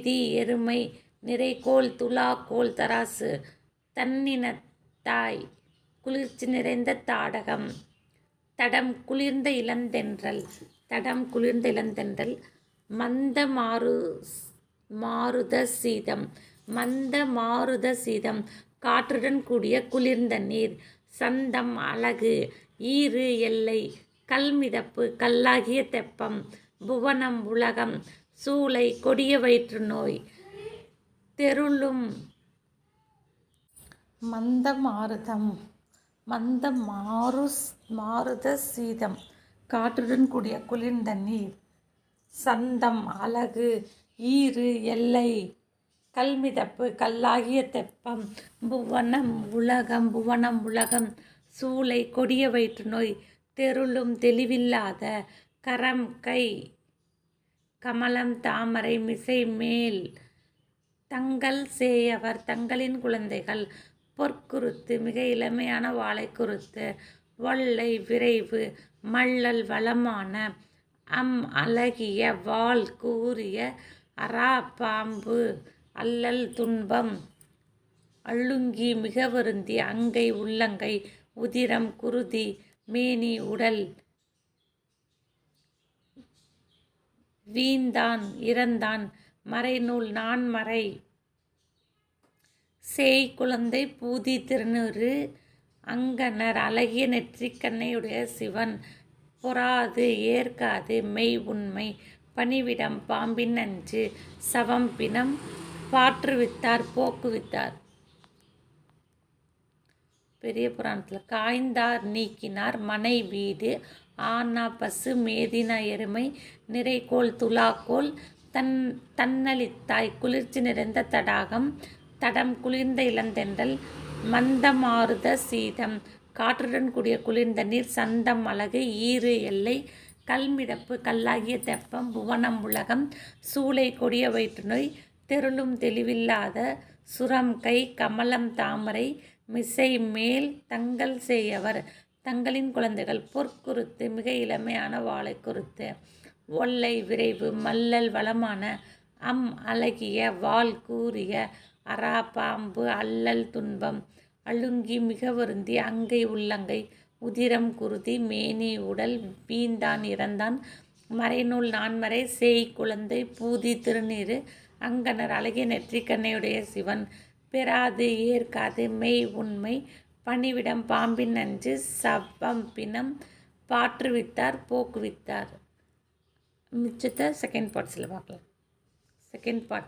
தி எருமை நிறைகோல் துலாக்கோல் தராசு தன்னினத்தாய் குளிர்ச்சி நிறைந்த தாடகம் தடம் குளிர்ந்த இளந்தென்றல் தடம் குளிர்ந்த இளந்தென்றல் மந்த மாறு மாருத சீதம் மந்த மாருத சீதம் காற்றுடன் கூடிய குளிர்ந்த நீர் சந்தம் அழகு ஈறு எல்லை கல்மிதப்பு கல்லாகிய தெப்பம் புவனம் உலகம் சூளை கொடிய வயிற்று நோய். தெருளும் மந்த மாருதம் மந்த மாறு மாருத சீதம் காற்றுடன் கூடிய குளிர்ந்த நீர். சந்தம் அழகு ஈறு எல்லை. கல்மிதப்பு கல்லாகிய தெப்பம். புவனம் உலகம் புவனம் உலகம். சூளை கொடிய வயிற்று நோய். தெருளும் தெளிவில்லாத கரம் கை. கமலம் தாமரை மிசை மேல். தங்கள் சேயவர் தங்களின் குழந்தைகள். பொற்குருத்து மிக இளமையான வாழை குருத்து வல்லை விரைவு மள்ளல் வளமான. அம் அழகிய வால் கூறிய அரா பாம்பு அல்லல் துன்பம். அள்ளுங்கி மிக வருந்தி அங்கை உள்ளங்கை உதிரம் குருதி மேனி உடல். வீந்தான் இறந்தான் மறைநூல் நான்மறை சேய் குழந்தை பூதி திருநூறு அங்கனர் அழகிய நெற்றிக்கண்ணையுடைய சிவன். பொறாது ஏற்காது மெய் உண்மை பணிவிடம் பாம்பின் நஞ்சு சவம் பிணம் பாற்றுவித்தார் போக்குவித்தார் பெரிய புராணத்தில் காய்ந்தார் நீக்கினார் மனை வீடு ஆனா பசு மேதினா எருமை நிறைகோல் துலாக்கோல் தன் தன்னளித்தாய் குளிர்ச்சி நிறைந்த தடாகம் தடம் குளிர்ந்த இளந்தென்றல் மந்தமாருத சீதம் காற்றுடன் கூடிய குளிர்ந்த நீர் சந்தம் அழகு ஈறு எல்லை கல்மிடப்பு கல்லாகிய தெப்பம் புவனம் உலகம் சூளை கொடிய வயிற்றுநோய் தெருளும் தெளிவில்லாத சுரம் கை கமலம் தாமரை மிசை மேல் தங்கள் செய்யவர் தங்களின் குழந்தைகள் பொற்குருத்து மிக இளமையான வாழை குருத்து. ஒல்லை விரைவு மல்லல் வளமான அம் அழகிய வால் கூறிய அரா பாம்பு அல்லல் துன்பம். அழுங்கி மிக வருந்தி அங்கை உள்ளங்கை உதிரம் குருதி மேனி உடல் வீந்தான் இறந்தான். மறைநூல் நான்மறை சேய் குழந்தை பூதி திருநீரு அங்கனர் அழகிய நெற்றிக்கண்ணையுடைய சிவன். பெறாது ஏற்காது மெய் உண்மை. பணிவிடம் பாம்பின் நஞ்சு சவம் பிணம் பாற்றுவித்தார் போக்குவித்தார். மிச்சத்தை செகண்ட் பார்ட்ஸில் பார்க்கலாம். Second part